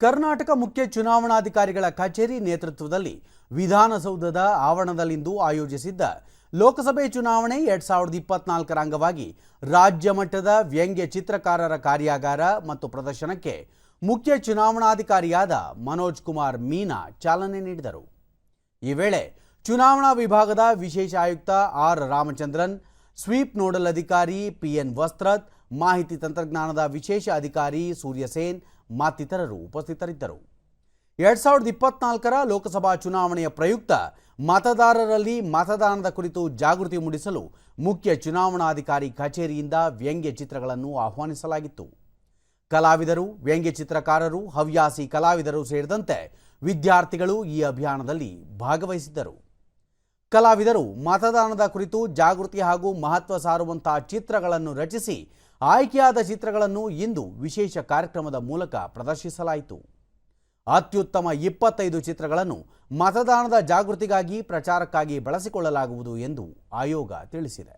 ಕರ್ನಾಟಕ ಮುಖ್ಯ ಚುನಾವಣಾಧಿಕಾರಿಗಳ ಕಚೇರಿ ನೇತೃತ್ವದಲ್ಲಿ ವಿಧಾನಸೌಧದ ಆವರಣದಲ್ಲಿಂದು ಆಯೋಜಿಸಿದ್ದ ಲೋಕಸಭೆ ಚುನಾವಣೆ ಎರಡ್ ಸಾವಿರದ ಇಪ್ಪತ್ನಾಲ್ಕರ ಅಂಗವಾಗಿ ರಾಜ್ಯ ಮಟ್ಟದ ವ್ಯಂಗ್ಯ ಚಿತ್ರಕಾರರ ಕಾರ್ಯಾಗಾರ ಮತ್ತು ಪ್ರದರ್ಶನಕ್ಕೆ ಮುಖ್ಯ ಚುನಾವಣಾಧಿಕಾರಿಯಾದ ಮನೋಜ್ ಕುಮಾರ್ ಮೀನಾ ಚಾಲನೆ ನೀಡಿದರು. ಈ ವೇಳೆ ಚುನಾವಣಾ ವಿಭಾಗದ ವಿಶೇಷ ಆಯುಕ್ತ ಆರ್ ರಾಮಚಂದ್ರನ್, ಸ್ವೀಪ್ ನೋಡಲ್ ಅಧಿಕಾರಿ ಪಿಎನ್ ವಸ್ತ್ರತ್, ಮಾಹಿತಿ ತಂತ್ರಜ್ಞಾನದ ವಿಶೇಷ ಅಧಿಕಾರಿ ಸೂರ್ಯಸೇನ್ ಮತ್ತಿತರರು ಉಪಸ್ಥಿತರಿದ್ದರು. ಎರಡ್ ಸಾವಿರದ ಇಪ್ಪತ್ನಾಲ್ಕರ ಲೋಕಸಭಾ ಚುನಾವಣೆಯ ಪ್ರಯುಕ್ತ ಮತದಾರರಲ್ಲಿ ಮತದಾನದ ಕುರಿತು ಜಾಗೃತಿ ಮೂಡಿಸಲು ಮುಖ್ಯ ಚುನಾವಣಾಧಿಕಾರಿ ಕಚೇರಿಯಿಂದ ವ್ಯಂಗ್ಯ ಚಿತ್ರಗಳನ್ನು ಆಹ್ವಾನಿಸಲಾಗಿತ್ತು. ಕಲಾವಿದರು, ವ್ಯಂಗ್ಯ ಚಿತ್ರಕಾರರು, ಹವ್ಯಾಸಿ ಕಲಾವಿದರು ಸೇರಿದಂತೆ ವಿದ್ಯಾರ್ಥಿಗಳು ಈ ಅಭಿಯಾನದಲ್ಲಿ ಭಾಗವಹಿಸಿದ್ದರು. ಕಲಾವಿದರು ಮತದಾನದ ಕುರಿತು ಜಾಗೃತಿ ಹಾಗೂ ಮಹತ್ವ ಸಾರುವಂತಹ ಚಿತ್ರಗಳನ್ನು ರಚಿಸಿ ಆಯ್ಕೆಯಾದ ಚಿತ್ರಗಳನ್ನು ಇಂದು ವಿಶೇಷ ಕಾರ್ಯಕ್ರಮದ ಮೂಲಕ ಪ್ರದರ್ಶಿಸಲಾಯಿತು. ಅತ್ಯುತ್ತಮ ಇಪ್ಪತ್ತೈದು ಚಿತ್ರಗಳನ್ನು ಮತದಾನದ ಜಾಗೃತಿಗಾಗಿ ಪ್ರಚಾರಕ್ಕಾಗಿ ಬಳಸಿಕೊಳ್ಳಲಾಗುವುದು ಎಂದು ಆಯೋಗ ತಿಳಿಸಿದೆ.